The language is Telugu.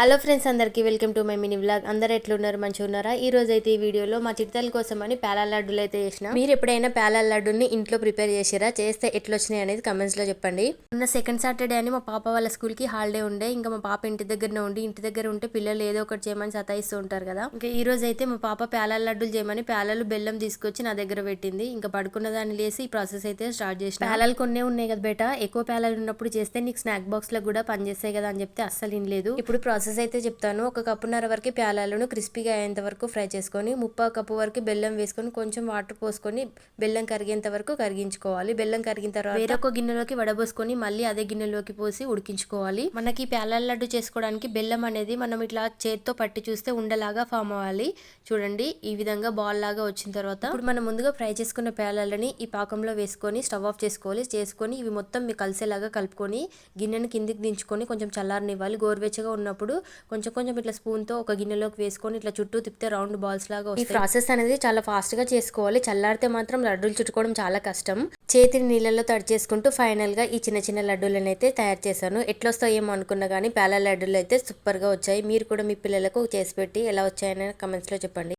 హలో ఫ్రెండ్స్ అందరికీ welcome to my mini vlog. అందరు ఎట్లున్నారు? మంచిగా ఉన్నారా? ఈ రోజు అయితే ఈ వీడియోలో మా చిట్తల కోసం అని పేలాల లడ్డూలు అయితే చేసిన. మీరు ఎప్పుడైనా పేలాల లడ్డూని ఇంట్లో ప్రిపేర్ చేసిరా చేస్తే ఎట్లా వచ్చినాయి అనేది కమెంట్స్లో చెప్పండి. ఉన్న సెకండ్ సాటర్డే అని మా పాప వాళ్ళ స్కూల్కి హాలిడే ఉండే. ఇంకా మా పాప ఇంటి దగ్గరనే ఉండి ఇంటి దగ్గర ఉంటే పిల్లలు ఏదో ఒకటి చేయమని సతాయిస్తూ ఉంటారు కదా. ఇంకా ఈ రోజు అయితే మా పాప పేలాల లడ్డూలు చేయమని పేలాలు బెల్లం తీసుకొచ్చి నా దగ్గర పెట్టింది. ఇంకా పడుకున్న దాన్ని లేసి ఈ ప్రాసెస్ అయితే స్టార్ట్ చేసిన. పేలాలు కొన్నే ఉన్నాయి కదా బేట. ఎక్కువ పేలాలు ఉన్నప్పుడు చేస్తే నీకు స్నాక్ బాక్స్లో కూడా పనిచేస్తాయి కదా అని చెప్తే అస్సలు వినలేదు ఇప్పుడు ప్రాసెస్ అయితే చెప్తాను. ఒక కప్పున్నర వరకు ప్యాలాలను క్రిస్పీగా అయ్యేంత వరకు ఫ్రై చేసుకొని ముప్పా కప్పు వరకు బెల్లం వేసుకొని కొంచెం వాటర్ పోసుకొని బెల్లం కరిగేంత వరకు కరిగించుకోవాలి. బెల్లం కరిగిన తర్వాత వేరొక గిన్నెలోకి వడబోసుకొని మళ్ళీ అదే గిన్నెలోకి పోసి ఉడికించుకోవాలి. మనకి ప్యాలాల లడ్డు చేసుకోవడానికి బెల్లం అనేది మనం ఇట్లా చేత్తో పట్టి చూస్తే ఉండలాగా ఫామ్ అవ్వాలి. చూడండి ఈ విధంగా బాల్ లాగా వచ్చిన తర్వాత ఇప్పుడు మనం ముందుగా ఫ్రై చేసుకున్న ప్యాలాలని ఈ పాకంలో వేసుకొని స్టవ్ ఆఫ్ చేసుకోవాలి. చేసుకొని ఇవి మొత్తం మీకు కలిసేలాగా కలుపుకొని గిన్నెను కిందికి దించుకొని కొంచెం చల్లారనివ్వాలి. గోరువెచ్చగా ఉన్నప్పుడు కొంచెం కొంచెం ఇట్లా స్పూన్తో ఒక గిన్నెలోకి వేసుకొని ఇట్లా చుట్టూ తిప్పితే రౌండ్ బాల్స్ లాగా. ఈ ప్రాసెస్ అనేది చాలా ఫాస్ట్గా చేసుకోవాలి. చల్లారితే మాత్రం లడ్డూలు చుట్టుకోవడం చాలా కష్టం. చేతిని నీళ్ళలో తడి చేసుకుంటూ ఫైనల్గా ఈ చిన్న చిన్న లడ్డూలను అయితే తయారు చేశాను. ఎట్లా వస్తాయో ఏమో అనుకున్నా కానీ పేల లడ్డూలు అయితే సూపర్గా వచ్చాయి. మీరు కూడా మీ పిల్లలకు చేసి పెట్టి ఎలా వచ్చాయని కమెంట్స్లో చెప్పండి.